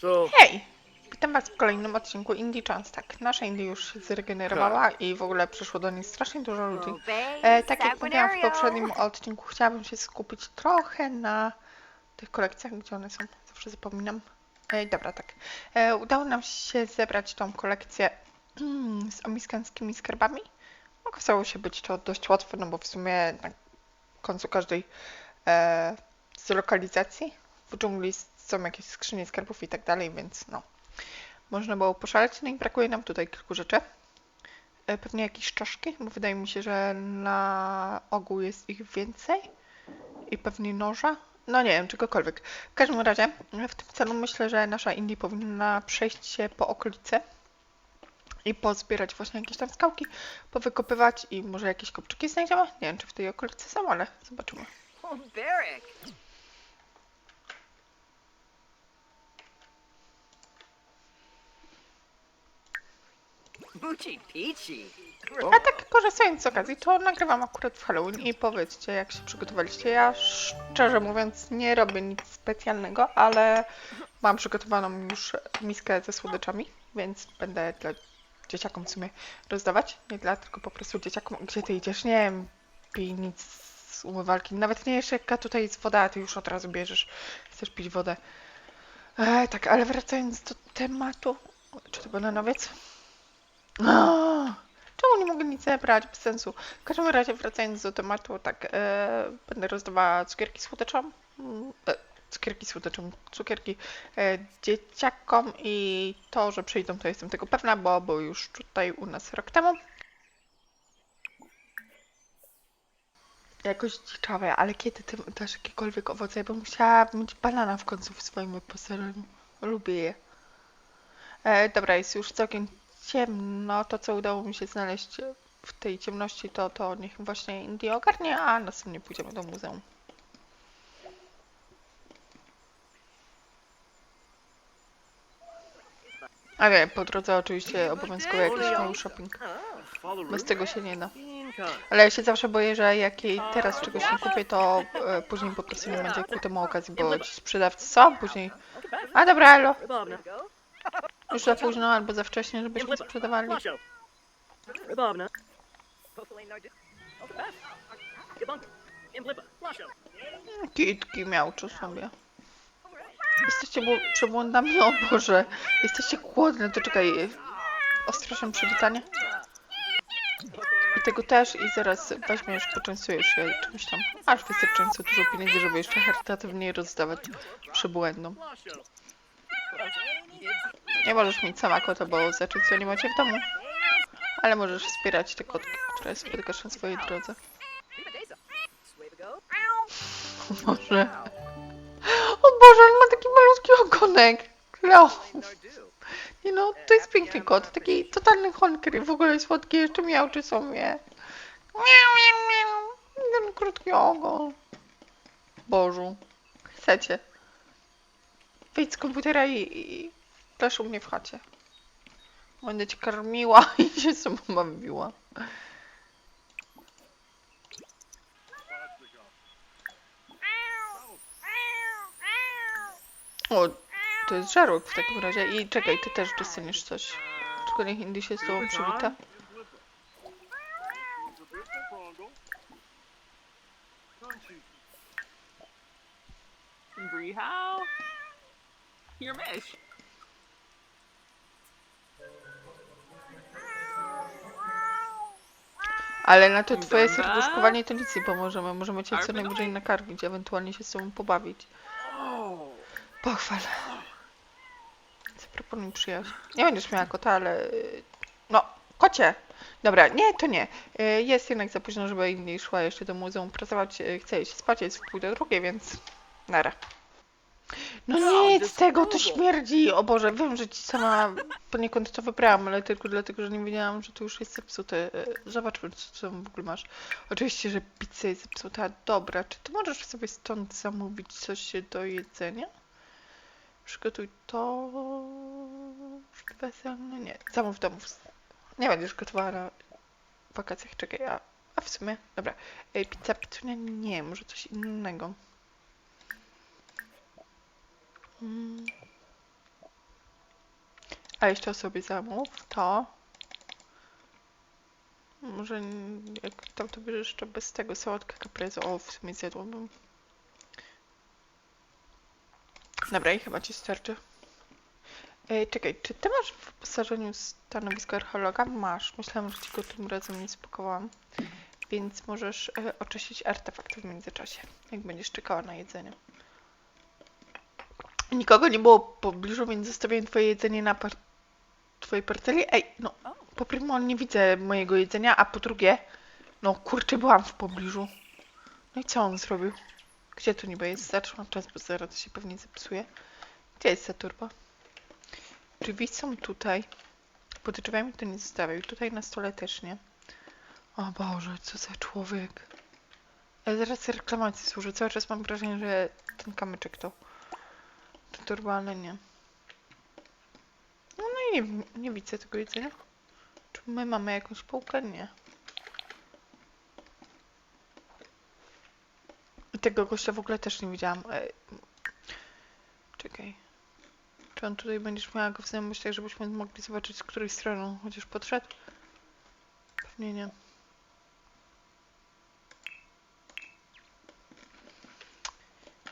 So, Hej! Witam Was w kolejnym odcinku Indie Chance. Tak, nasza Indie już się zregenerowała i w ogóle przyszło do niej strasznie dużo ludzi. E, tak jak mówiłam w poprzednim odcinku, chciałabym się skupić trochę na tych kolekcjach, gdzie one są. Zawsze zapominam. E, dobra, tak. E, udało nam się zebrać tą kolekcję z omiskańskimi skarbami. Okazało się być to dość łatwe, no bo w sumie na końcu każdej e, z lokalizacji w dżungli są jakieś skrzynie skarbów i tak dalej, więc no. Można było poszaleć, no i brakuje nam tutaj kilku rzeczy. E, Pewnie jakieś czaszki, bo wydaje mi się, że na ogół jest ich więcej. I pewnie noża. No nie wiem, czegokolwiek. W każdym razie, w tym celu myślę, że nasza Indie powinna przejść się po okolicy i pozbierać właśnie jakieś tam skałki, powykopywać i może jakieś kopczyki znajdziemy. Nie wiem, czy w tej okolicy są, ale zobaczymy. Oh, Barrack. A tak korzystając z okazji, to nagrywam akurat w Halloween i powiedzcie, jak się przygotowaliście. Ja szczerze mówiąc nie robię nic specjalnego, ale mam przygotowaną już miskę ze słodyczami, więc będę dla dzieciakom w sumie rozdawać. Nie dla, tylko po prostu dzieciakom. Gdzie ty idziesz? Nie pij nic z umywalki. Nawet nie jeszcze jaka tutaj jest woda, a ty już od razu bierzesz. Chcesz pić wodę. E, tak, ale wracając do tematu. Czy to bananowiec? Czemu nie mogę nic zebrać? Bez sensu. W każdym razie, wracając do tematu, tak, e, będę rozdawała cukierki słodyczom. mm, E, cukierki słodyczom, cukierki e, dzieciakom i to, że przyjdą, to jestem tego pewna, bo był już tutaj u nas rok temu. Jakoś dziczawe, ale kiedy ty dasz jakiekolwiek owoce? Ja bym chciała mieć banana w końcu w swoim wyposażeniu. Lubię je. E, dobra, jest już całkiem ciemno. To, co udało mi się znaleźć w tej ciemności, to, to niech właśnie Indie ogarnie, a następnie pójdziemy do muzeum. A nie, po drodze oczywiście obowiązkowo jakiś mały shopping. Bez tego się nie da. Ale ja się zawsze boję, że jak jej teraz czegoś nie kupię, to e, później po prostu nie będzie ku temu okazji, bo ci sprzedawcy są, później... A dobra, elo. Już za późno albo za wcześnie, żebyśmy sprzedawali. Lasho. Kitki miałczy sobie. Jesteście bł- przebłądami, o Boże. Jesteście głodne, to czekaj. Ostrożne przywitanie. I tego też i zaraz weźmiesz, poczęstujesz się czymś tam. Aż wystarczająco dużo pieniędzy, żeby jeszcze charytatywnie rozdawać przybłędom. Nie możesz mieć sama kota, bo za często nie macie w domu. Ale możesz wspierać te kotki, które spotykasz na swojej drodze. O Boże. O Boże, on ma taki malutki ogonek. No. Nie no, to jest piękny kot, taki totalny honker, w ogóle słodki, jeszcze miałczy sobie. Miau, miau, miau. Ten krótki ogon. Bożu, chcecie. Wyjdź z komputera i, i też u mnie w chacie. Będę cię karmiła i się sobą bawiła. O, to jest żarłok w takim razie. I czekaj, ty też dostaniesz coś. Tylko niech Indy się z tobą przywita. Ale na to twoje Dobra. serduszkowanie to nic nie pomożemy. Możemy cię co najwyżej nakarmić, ewentualnie się z tobą pobawić. Pochwal. Zaproponuj przyjaźń. Nie będziesz miała kota, ale... y, No, kocie! Dobra, nie, to nie. Y, Jest jednak za późno, żeby Indy szła jeszcze do muzeum pracować. Y, Chce iść spać, jest w pół do drugiej, więc... Nara. No nie jedz tego, to śmierdzi! O Boże, wiem, że ci sama poniekąd to wybrałam, ale tylko dlatego, że nie wiedziałam, że to już jest zepsute. Y, Zobaczmy, co tam w ogóle masz. Oczywiście, że pizza jest zepsuta. Dobra, czy ty możesz sobie stąd zamówić coś do jedzenia? Przygotuj to... Weselne? Nie, zamów domów. Nie będziesz gotowała na wakacjach, czekaj, a, a w sumie, dobra. Ej, pizza, pizza, nie, może coś innego. A jeszcze sobie zamów to. Może jak tam to bierzesz jeszcze bez tego sałatka caprese. O, w sumie zjadłabym. Dobra, i chyba ci starczy. Czekaj, czy ty masz w wyposażeniu stanowisko archeologa? Masz. Myślałam, że ci go tym razem nie spakowałam. Więc możesz e, oczyścić artefakty w międzyczasie, jak będziesz czekała na jedzenie. Nikogo nie było w pobliżu, więc zostawiam twoje jedzenie na par twojej parceli. Ej, no, po primo nie widzę mojego jedzenia, a po drugie, no kurczę, byłam w pobliżu. No i co on zrobił? Gdzie to niby jest? Zatrzymam czas, bo zaraz to się pewnie zepsuje. Gdzie jest ta torba? Drzwi są tutaj. Pod drzwiami to nie zostawiał. I tutaj na stole też nie. O Boże, co za człowiek. Ja zaraz reklamacji służę. Cały czas mam wrażenie, że ten kamyczek to... Ale nie. No, no i nie, nie widzę tego jedzenia. Czy my mamy jakąś półkę? Nie. I tego gościa w ogóle też nie widziałam. Ej. Czekaj. Czy on tutaj będziesz miała go w znajomych, żebyśmy mogli zobaczyć, z której strony on chociaż podszedł? Pewnie nie.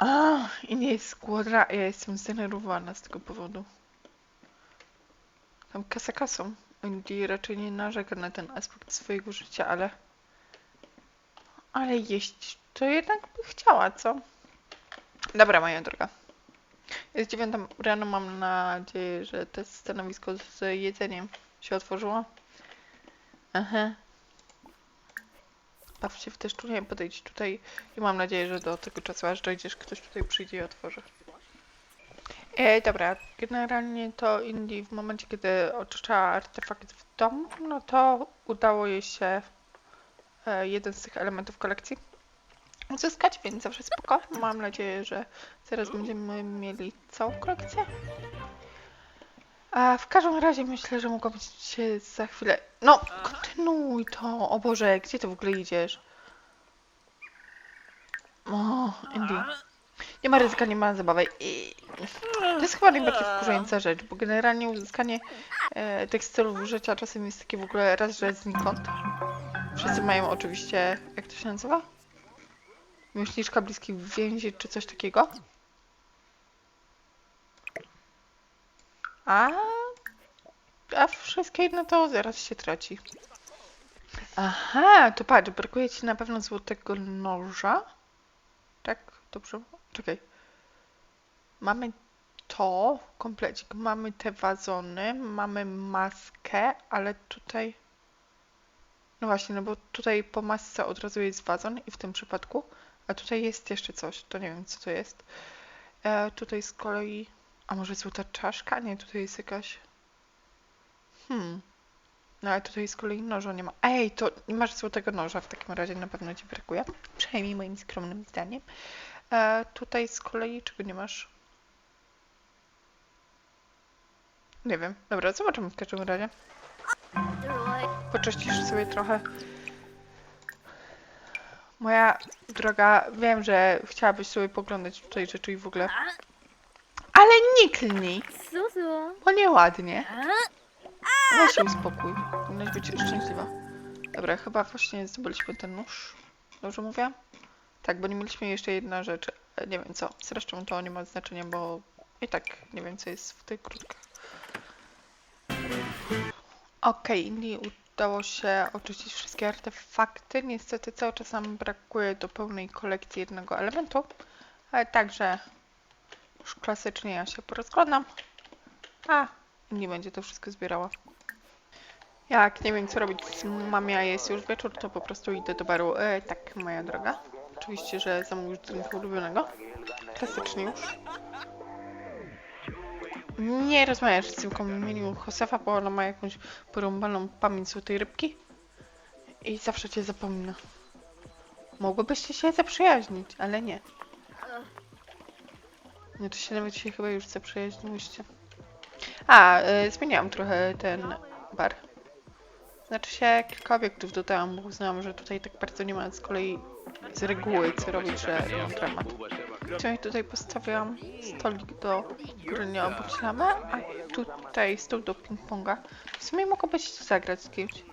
A, i nie jest głodna. Ja jestem zdenerwowana z tego powodu. Tam kasa kasą. Andy raczej nie narzeka na ten aspekt swojego życia, ale... Ale jeść to jednak by chciała, co? Dobra, moja droga. Jest dziewiąta rano, mam nadzieję, że to stanowisko z jedzeniem się otworzyło. Aha. Baw się w deszczu, nie podejdź tutaj i mam nadzieję, że do tego czasu, aż dojdziesz, ktoś tutaj przyjdzie i otworzy. E, dobra, generalnie to Indy w momencie, kiedy oczyszczała artefakt w domu, no to udało jej się e, jeden z tych elementów kolekcji uzyskać, więc zawsze spoko. Mam nadzieję, że zaraz będziemy mieli całą kolekcję. A w każdym razie myślę, że mogło być za chwilę. No, kontynuuj to. O Boże, gdzie ty w ogóle idziesz? O, Andy. Nie ma ryzyka, nie ma zabawy. I... To jest chyba najbardziej wkurzająca rzecz, bo generalnie uzyskanie e, tych celów życia czasem jest takie w ogóle raz, że znikąd. Wszyscy mają oczywiście, jak to się nazywa? Myśliszka bliskich więzi czy coś takiego? A, a wszystkie inne to zaraz się traci. Aha, to patrz, brakuje ci na pewno złotego noża. Tak, dobrze. Czekaj. Mamy to, komplecik. Mamy te wazony, mamy maskę, ale tutaj... No właśnie, no bo tutaj po masce od razu jest wazon i w tym przypadku, a tutaj jest jeszcze coś, to nie wiem co to jest. E, tutaj z kolei... A może złota czaszka? Nie, tutaj jest jakaś... Hmm. No ale tutaj z kolei noża nie ma. Ej, to nie masz złotego noża, w takim razie na pewno ci brakuje. Przynajmniej moim skromnym zdaniem. E, tutaj z kolei czego nie masz? Nie wiem. Dobra, zobaczymy w każdym razie. Poczyścisz sobie trochę. Moja droga, wiem, że chciałabyś sobie poglądać tutaj rzeczy i w ogóle. Ale nie klnij, bo nieładnie. Weź się uspokój. Powinnaś być szczęśliwa. Dobra, chyba właśnie zdobyliśmy ten nóż. Dobrze mówię? Tak, bo nie mieliśmy jeszcze jedna rzecz. e, Nie wiem co. Zresztą to nie ma znaczenia, bo i tak nie wiem co jest w tych krótkach. Okej, Indy udało się oczyścić wszystkie artefakty. Niestety cały czas nam brakuje do pełnej kolekcji jednego elementu. Ale także już klasycznie ja się porozglądam. A, nie będzie to wszystko zbierała. Jak nie wiem co robić z mamie, a jest już wieczór, to po prostu idę do baru. E, tak, moja droga. Oczywiście, że zamówisz drinka ulubionego. Klasycznie już. Nie rozmawiasz z w imieniu Josefa, bo ona ma jakąś porąbaną pamięć złotej rybki. I zawsze cię zapomina. Mogłybyście się zaprzyjaźnić, ale nie. To się nawet się chyba już zaprzyjaźniłyście. A, y, trochę ten bar. Znaczy się, kilka obiektów dodałam, bo uznałam, że tutaj tak bardzo nie ma z kolei z reguły co robić, że mam dramat. Czyli tutaj postawiłam stolik do grania obok a tutaj stół do ping-ponga. W sumie mogłoby się zagrać z kimś.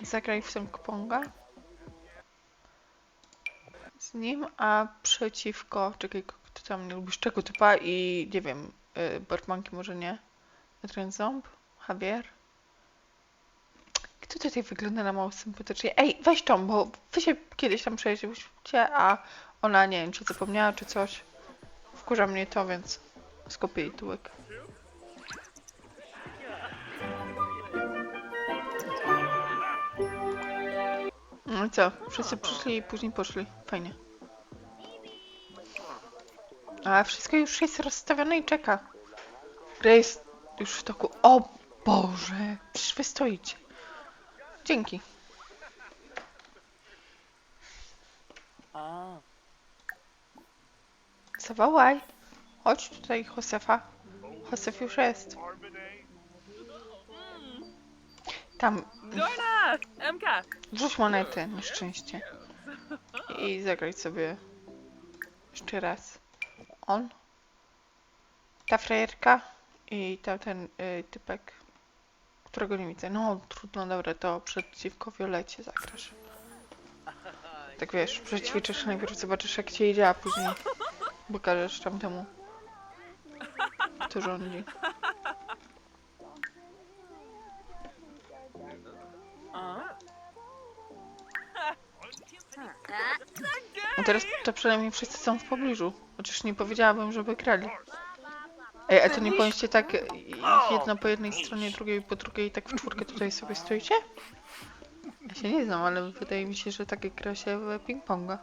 Zagraj w ping-ponga. Z nim, a przeciwko... Czekaj, kto tam nie lubisz czego typa i nie wiem, y, Bartmanki może nie. Adrian Ząb, Javier. Kto tutaj wygląda na mało sympatycznie? Ej, weź tą, bo wy się kiedyś tam przejeździłyście, a ona nie wiem, czy zapomniała, czy coś. Wkurza mnie to, więc skopię jej tyłek. No co? Wszyscy przyszli i później poszli. Fajnie. A wszystko już jest rozstawione i czeka. Gra jest już w toku. O Boże! Przecież wy stoicie. Dzięki. Zawołaj. Chodź tutaj, Josefa. Josef już jest. Tam, Dorna! MK! wrzuć monetę, na szczęście. I zagraj sobie jeszcze raz. On. Ta frajerka i tamten y, typek, którego nie widzę. No, trudno, dobra, to przeciwko Violecie zagrasz. Tak wiesz, przećwiczysz najpierw, zobaczysz jak ci idzie, a później pokażesz tamtemu, kto rządzi. No teraz to przynajmniej wszyscy są w pobliżu. Chociaż nie powiedziałabym, żeby grali. Ej, a to nie powinniście tak jedna po jednej stronie, drugiej po drugiej, tak w czwórkę tutaj sobie stoicie? Ja się nie znam, ale wydaje mi się, że tak gra się w ping-ponga.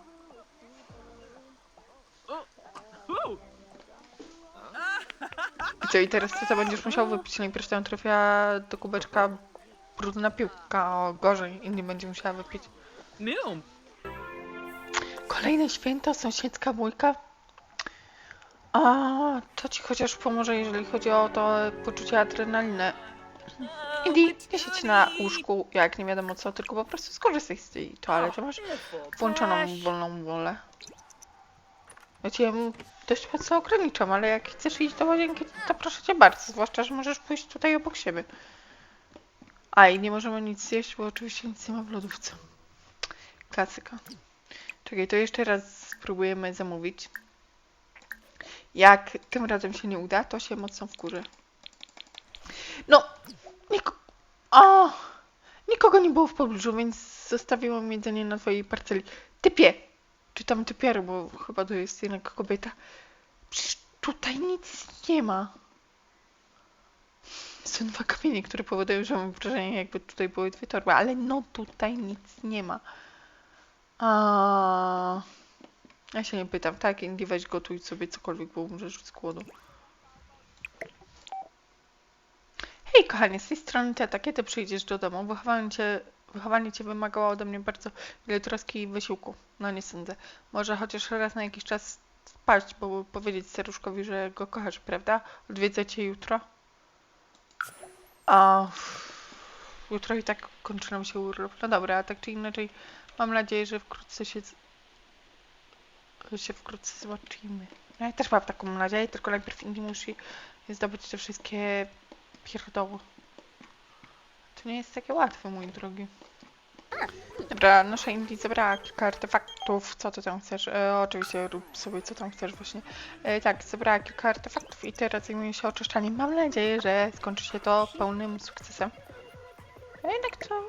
I co, i teraz ty to będziesz musiał wypić. Najpierw tam trafia do kubeczka brudna piłka, o gorzej, inni będzie musiała wypić. Noom! Kolejne święto, sąsiedzka bójka. A, to ci chociaż pomoże, jeżeli chodzi o to poczucie adrenaliny. Indy, nie siedź na łóżku, jak nie wiadomo co, tylko po prostu skorzystaj z tej toalety. Masz włączoną wolną wolę. Ja cię dość mocno ograniczam, ale jak chcesz iść do łazienki, to proszę cię bardzo. Zwłaszcza, że możesz pójść tutaj obok siebie. A i nie możemy nic zjeść, bo oczywiście nic nie ma w lodówce. Klasyka. Czekaj, to jeszcze raz spróbujemy zamówić. Jak tym razem się nie uda, to się mocno wkurzę. No, niko... O! Nikogo nie było w pobliżu, więc zostawiłam jedzenie na twojej parceli. Typie! Czy tam typiary, bo chyba to jest jednak kobieta. Przecież tutaj nic nie ma. Są dwa kamienie, które powodują, że mam wrażenie, jakby tutaj były dwie torby, ale no tutaj nic nie ma. A... Ja się nie pytam. Tak, Indy, weź gotuj sobie cokolwiek, bo umrzesz z głodu. Hej, kochanie, z tej strony Teta, kiedy przyjdziesz do domu? Wychowanie cię, wychowanie cię wymagało ode mnie bardzo wiele troski i wysiłku. No nie sądzę. Może chociaż raz na jakiś czas spać, bo powiedzieć staruszkowi, że go kochasz, prawda? Odwiedzę cię jutro. A... Jutro i tak kończy nam się urlop. No dobra, a tak czy inaczej mam nadzieję, że wkrótce się się wkrótce zobaczymy. No ja też mam taką nadzieję, tylko najpierw Indy musi zdobyć te wszystkie pierdoły. To nie jest takie łatwe, mój drogi. Dobra, nasza Indy zebrała kilka artefaktów. Co ty tam chcesz? E, oczywiście rób sobie co tam chcesz właśnie. E, tak, zebrała kilka artefaktów i teraz zajmuje się oczyszczaniem. Mam nadzieję, że skończy się to pełnym sukcesem. A jednak to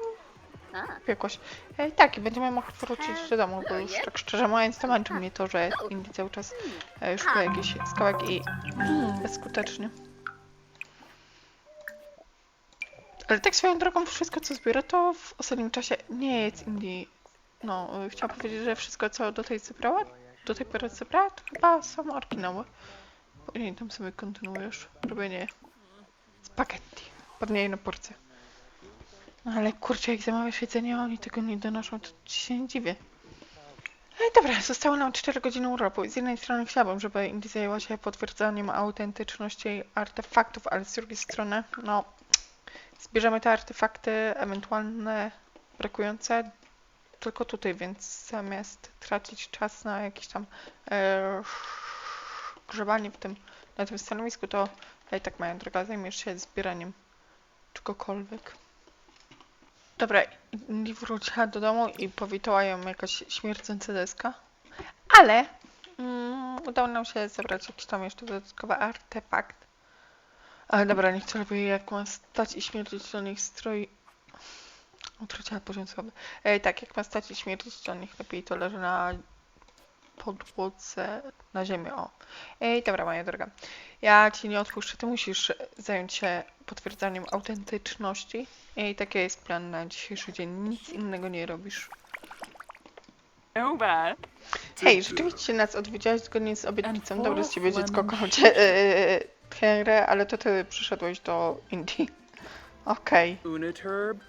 jakoś. E, tak, i będziemy mogli wrócić do domu, bo już tak szczerze mówiąc, to męczy mnie to, że Indy cały czas e, szuka jakichś skałek i mm, bezskutecznie. Ale tak swoją drogą wszystko co zbiorę, to w ostatnim czasie nie jest Indie. No, y, chciałam powiedzieć, że wszystko co do tej zebrała, do tej pory zebrała, to chyba są oryginały. Później tam sobie kontynuujesz robienie spaghetti. Pewnie jedną porcję. No ale kurczę, jak zamawiasz jedzenie, a oni tego nie donoszą, to ci się nie dziwię. No i dobra, zostało nam 4 godziny urlopu. Z jednej strony chciałabym, żeby Indie zajęła się potwierdzaniem autentyczności artefaktów, ale z drugiej strony, no, zbierzemy te artefakty ewentualne brakujące tylko tutaj, więc zamiast tracić czas na jakieś tam e, grzebanie w tym, na tym stanowisku, to i tak moja droga, zajmiesz się zbieraniem czegokolwiek. Dobra, Indy wróciła do domu i powitała ją jakaś śmierdząca deska, ale mm, udało nam się zebrać jakiś tam jeszcze dodatkowy artefakt. Ale dobra, niech to lepiej jak ma stać i śmierdzić do nich strój. Utraciła poziom słaby. E, tak, jak ma stać i śmierdzić to niech lepiej to leży na podłodze, na ziemi, o. Ej, dobra, moja droga. Ja ci nie odpuszczę, ty musisz zająć się potwierdzaniem autentyczności. I taki jest plan na dzisiejszy dzień. Nic innego nie robisz. No bad. Hej, rzeczywiście nas odwiedziałeś zgodnie z obietnicą. Dobre z ciebie dziecko, kocham cię. Yy, Henry, ale to ty przyszedłeś do Indii. Okej,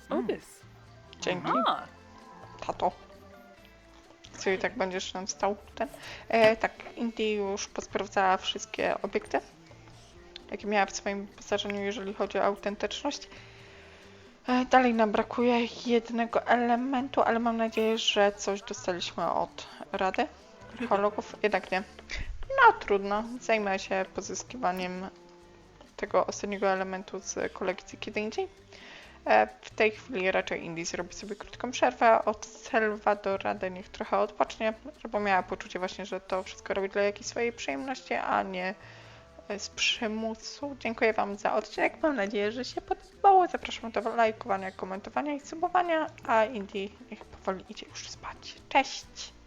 opus. dzięki. Tato. Co i tak będziesz nam stał ten? E, tak, Indie już posprawdzała wszystkie obiekty, jakie miała w swoim wyposażeniu, jeżeli chodzi o autentyczność. E, dalej nam brakuje jednego elementu, ale mam nadzieję, że coś dostaliśmy od Rady Archeologów. Jednak nie. No trudno, zajmę się pozyskiwaniem tego ostatniego elementu z kolekcji kiedy indziej. E, W tej chwili raczej Indie zrobi sobie krótką przerwę od Salvadorada, niech trochę odpocznie, żeby miała poczucie właśnie, że to wszystko robi dla jakiejś swojej przyjemności, a nie e, z przymusu. Dziękuję Wam za odcinek, mam nadzieję, że się podobało. Zapraszam do lajkowania, komentowania i subowania, a Indie niech powoli idzie już spać. Cześć!